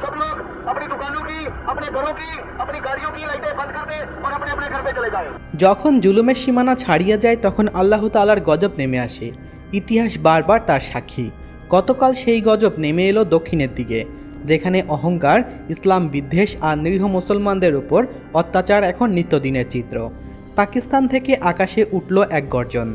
सब लोग अपनी दुकानों की अपने घरों की अपनी गाड़ियों की लाइटें बंद कर दें और अपने अपने घर पे चले जाएं যখন জুলুমের সীমানা ছাড়িয়ে যায় তখন আল্লাহ তালার গজব নেমে আসে ইতিহাস বারবার তার সাক্ষী গতকাল সেই গজব নেমে এলো দক্ষিণের দিকে যেখানে অহংকার ইসলাম বিদ্বেষ আর নিরীহ মুসলমানদের উপর অত্যাচার এখন নিত্যদিনের চিত্র পাকিস্তান থেকে আকাশে উঠল এক গর্জন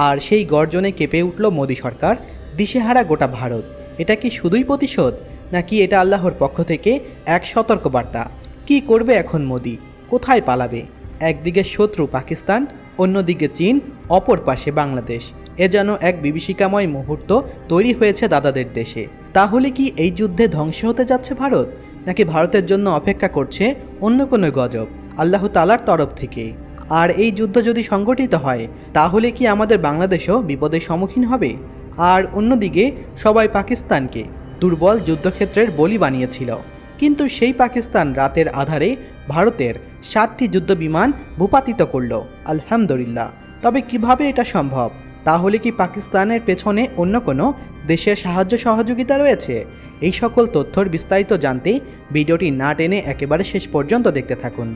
আর সেই গর্জনে কেঁপে উঠল মোদী সরকার দিশেহারা গোটা ভারত এটা কি শুধুই প্রতিশোধ নাকি এটা আল্লাহর পক্ষ থেকে এক সতর্কবার্তা? কি করবে এখন মোদি? কোথায় পালাবে? একদিকে শত্রু পাকিস্তান, অন্যদিকে চীন, অপর পাশে বাংলাদেশ। এ যেন এক বিভীষিকাময় মুহূর্ত তৈরি হয়েছে দাদাদের দেশে। তাহলে কি এই যুদ্ধে ধ্বংস হতে যাচ্ছে ভারত? নাকি ভারতের জন্য অপেক্ষা করছে অন্য কোনো গজব, আল্লাহ তালার তরফ থেকে? আর এই যুদ্ধ যদি সংগঠিত হয়, তাহলে কি আমাদের বাংলাদেশও বিপদের সম্মুখীন হবে? আর অন্যদিকে সবাই পাকিস্তানকে দুর্বল যুদ্ধক্ষেত্রের বলি বানিয়েছিল। কিন্তু সেই পাকিস্তান রাতের আধারে ভারতের সাতটি যুদ্ধবিমান ভূপাতিত করল। আলহামদুলিল্লাহ। তবে কীভাবে এটা সম্ভব? তাহলে কি পাকিস্তানের পেছনে অন্য কোনো দেশের সাহায্য সহযোগিতা রয়েছে? এই সকল তথ্যর বিস্তারিত জানতে ভিডিওটি না টেনে একেবারে শেষ পর্যন্ত দেখতে থাকুন।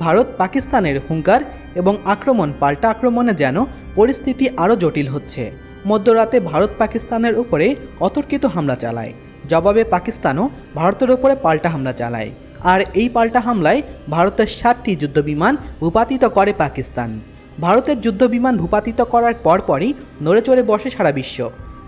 ভারত পাকিস্তানের হুঙ্কার এবং আক্রমণ, পাল্টা আক্রমণে যেন পরিস্থিতি আরও জটিল হচ্ছে। মধ্যরাতে ভারত পাকিস্তানের উপরে অতর্কিত হামলা চালায়। জবাবে পাকিস্তানও ভারতের উপরে পাল্টা হামলা চালায়। আর এই পাল্টা হামলায় ভারতের সাতটি যুদ্ধবিমান ভূপাতিত করে পাকিস্তান। ভারতের যুদ্ধবিমান ভূপাতিত করার পরপরই নড়ে চড়ে বসে সারা বিশ্ব।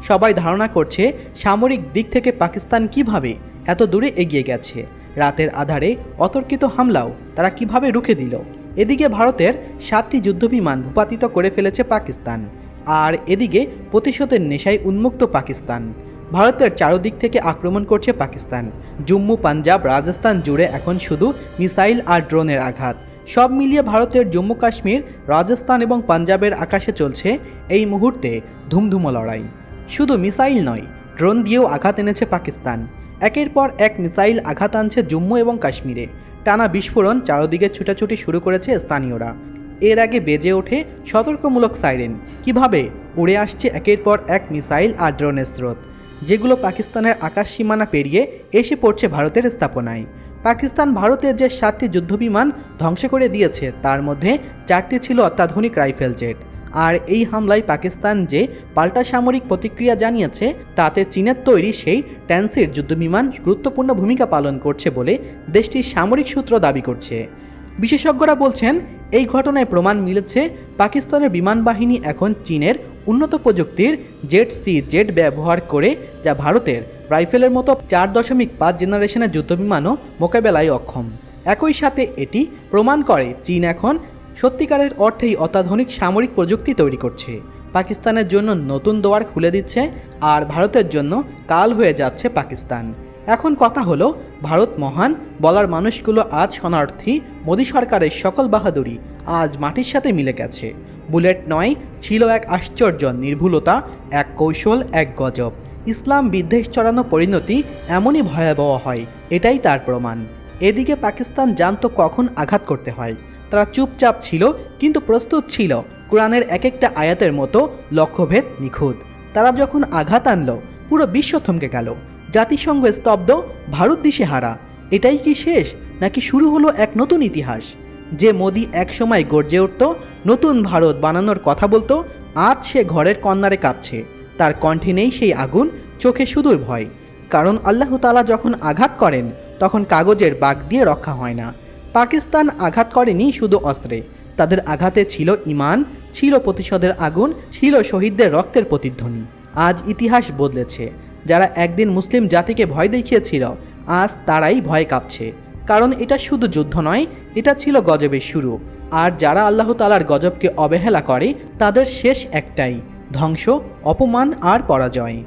সবাই ধারণা করছে, সামরিক দিক থেকে পাকিস্তান কীভাবে এত দূরে এগিয়ে গেছে? রাতের আধারে অতর্কিত হামলাও তারা কীভাবে রুখে দিল? এদিকে ভারতের সাতটি যুদ্ধবিমান ভূপাতিত করে ফেলেছে পাকিস্তান। আর এদিকে প্রতিশোধের নেশায় উন্মুক্ত পাকিস্তান। ভারতের চারদিক থেকে আক্রমণ করছে পাকিস্তান। জম্মু, পাঞ্জাব, রাজস্থান জুড়ে এখন শুধু মিসাইল আর ড্রোনের আঘাত। সব মিলিয়ে ভারতের জম্মু কাশ্মীর, রাজস্থান এবং পাঞ্জাবের আকাশে চলছে এই মুহূর্তে ধুমধুমো লড়াই। শুধু মিসাইল নয়, ড্রোন দিয়েও আঘাত এনেছে পাকিস্তান। একের পর এক মিসাইল আঘাত আনছে জম্মু এবং কাশ্মীরে। টানা বিস্ফোরণ চারদিকে ছুটাছুটি শুরু করেছে স্থানীয়রা। এর আগে বেজে ওঠে সতর্কমূলক সাইরেন। কীভাবে? উড়ে আসছে একের পর এক মিসাইল আর ড্রোনের স্রোত। যেগুলো পাকিস্তানের আকাশ সীমানা পেরিয়ে এসে পড়ছে ভারতের স্থাপনায়। পাকিস্তান ভারতের যে সাতটি যুদ্ধবিমান ধ্বংস করে দিয়েছে, তার মধ্যে চারটি ছিল অত্যাধুনিক রাইফেল জেট। আর এই হামলায় পাকিস্তান যে পাল্টা সামরিক প্রতিক্রিয়া জানিয়েছে, তাতে চীনের তৈরি সেই ট্যান্সির যুদ্ধবিমান গুরুত্বপূর্ণ ভূমিকা পালন করছে বলে দেশটির সামরিক সূত্র দাবি করছে। বিশেষজ্ঞরা বলছেন, এই ঘটনায় প্রমাণ মিলেছে পাকিস্তানের বিমান বাহিনী এখন চীনের উন্নত প্রযুক্তির জেট সি জেট ব্যবহার করে, যা ভারতের রাইফেলের মতো চার দশমিক পাঁচ জেনারেশনের যুদ্ধবিমানও মোকাবেলায় অক্ষম। একই সাথে এটি প্রমাণ করে চীন এখন সত্যিকারের অর্থেই অত্যাধুনিক সামরিক প্রযুক্তি তৈরি করছে। পাকিস্তানের জন্য নতুন দোয়ার খুলে দিচ্ছে আর ভারতের জন্য কাল হয়ে যাচ্ছে পাকিস্তান। এখন কথা হলো, ভারত মহান, বলার মানুষগুলো আজ শরণার্থী, মোদী সরকারের সকল বাহাদুরি আজ মাটির সাথে মিলে গেছে। বুলেট নয়, ছিল এক আশ্চর্য নির্ভুলতা, এক কৌশল, এক গজব। ইসলাম বিদ্বেষ চড়ানো পরিণতি এমনই ভয়াবহ হয়, এটাই তার প্রমাণ। এদিকে পাকিস্তান জানতো কখন আঘাত করতে হয়। তারা চুপচাপ ছিল, কিন্তু প্রস্তুত ছিল। কোরআনের এক একটা আয়াতের মতো লক্ষ্যভেদ নিখুঁত। তারা যখন আঘাত আনলো, পুরো বিশ্ব থমকে গেল। জাতিসংঘ স্তব্ধ ভারত দিশে হারা। এটাই কি শেষ, নাকি শুরু হলো এক নতুন ইতিহাস? যে মোদি একসময় গর্জে উঠত, নতুন ভারত বানানোর কথা বলতো, আজ সে ঘরের কন্যারে কাঁপছে। তার কণ্ঠে নেই সেই আগুন, চোখে শুধুই ভয়। কারণ আল্লাহ তালা যখন আঘাত করেন, তখন কাগজের বাগ দিয়ে রক্ষা হয় না। পাকিস্তান আঘাত করেনি শুধু অস্ত্রে। তাদের আঘাতে ছিল ইমান ছিল প্রতিশোধের আগুন, ছিল শহীদদের রক্তের প্রতিধ্বনি। আজ ইতিহাস বদলেছে। যারা একদিন মুসলিম জাতিকে ভয় দেখিয়েছিল, আজ তারাই ভয় কাঁপছে। কারণ এটা শুধু যুদ্ধ নয়, এটা ছিল গজবের শুরু। আর যারা আল্লাহ তালার গজবকে অবহেলা করে, তাদের শেষ একটাই, ধ্বংস, অপমান আর পরাজয়।